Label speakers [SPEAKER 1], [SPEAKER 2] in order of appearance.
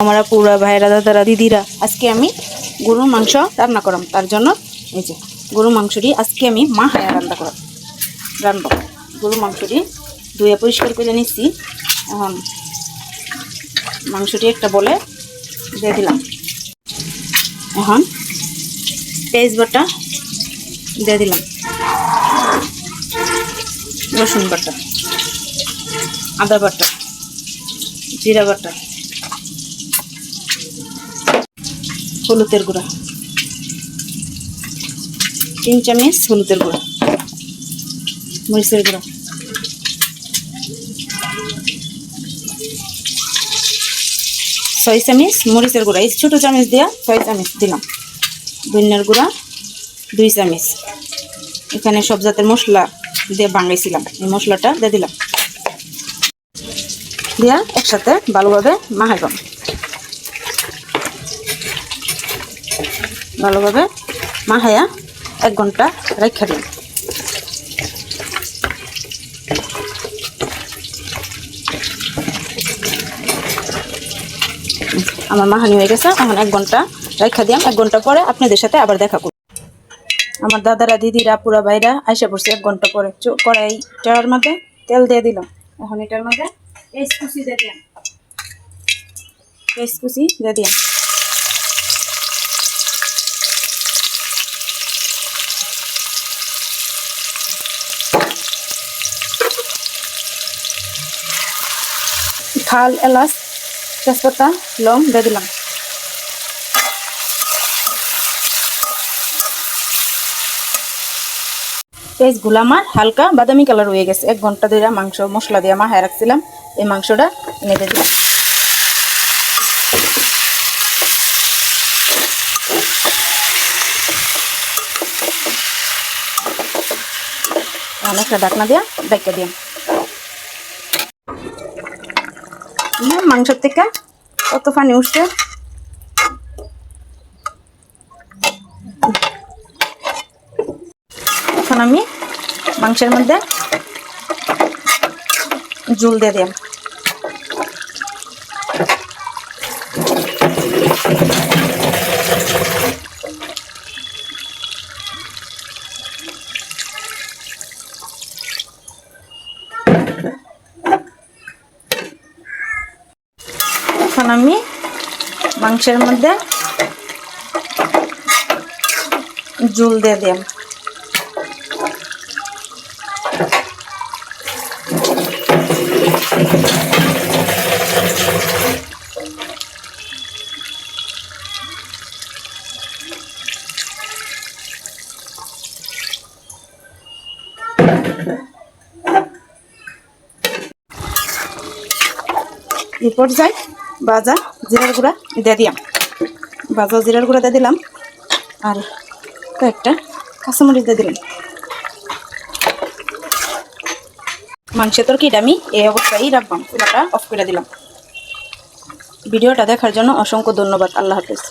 [SPEAKER 1] আমরা পুরা ভাইরা, দাদারা, দিদিরা, আজকে আমি গরুর মাংস রান্না করাম। তার জন্য এই যে গরুর মাংসটি আজকে আমি মা হায়া রান্না করাম। রান্নব গরুর মাংসটি ধুয়ে পরিষ্কার করে নিচ্ছি। এখন মাংসটি একটা বলে দিয়ে দিলাম। এখন পেঁয়াজ বাটা দিয়ে দিলাম। রসুন বাটা, আদা বাটা, জিরা বাটা হলুদের গুঁড়া। তিন চামচ হলুদের গুঁড়া। মরিচের গুঁড়া। ছয় চামচ মরিচের গুঁড়া। এই ছোটো চামচ দেওয়া ছয় চামচ দিলাম। ধনিয়ার গুঁড়া দুই চামচ। এখানে সব জাতের মশলা দিয়ে বাঙাইছিলাম। এই মশলাটা দিয়ে দিলাম। দিয়া একসাথে ভালোভাবে মাখাইবাম ভালোভাবে মাহায়া এক ঘণ্টা রেখে দিন। আমার মাহানি হয়ে গেছে, এখন এক ঘণ্টা রেখা দিয়াম। এক ঘণ্টা পরে আপনাদের সাথে আবার দেখা করব। আমার দাদারা, দিদিরা, পুরা ভাইরা আইসা পড়ছে এক ঘণ্টা পরে। কড়াইটার মধ্যে তেল দিয়ে দিলাম। এখন এটার মধ্যে পেঁয়াজ কুচি দিয়ে দিলাম। দিয়ে দিলাম। থাল এলাচ, তেজপাতা, লং দিয়ে দিলাম। পেঁয়াজগুলো আমার হালকা বাদামি কালার হয়ে গেছে। এক ঘণ্টা ধরে মাংস, মশলা দিয়ে মাহায় রাখছিলাম। এই মাংসটা এনে দিয়ে দিলাম। অনেকটা ডাকনা দিয়া ডাইকা দিলাম। না মাংসের থেকে কত পানি উঠছে? এখন আমি মাংসের মধ্যে জুল দিয়ে দিলাম। এখন আমি মাংসের মধ্যে জুল দিয়ে দিলাম। এই পর্যায়ে বাজা জিরার গুঁড়া দিয়ে দিলাম। বাজা জিরার গুঁড়া দিয়ে দিলাম আর কয়েকটা কাঁচামরিচ দিয়ে দিলাম। মাংসের তরকিটা আমি এই অবস্থায় রাখবাম চুলাটা অফ করে দিলাম। ভিডিওটা দেখার জন্য অসংখ্য ধন্যবাদ, আল্লাহ হাফেজ।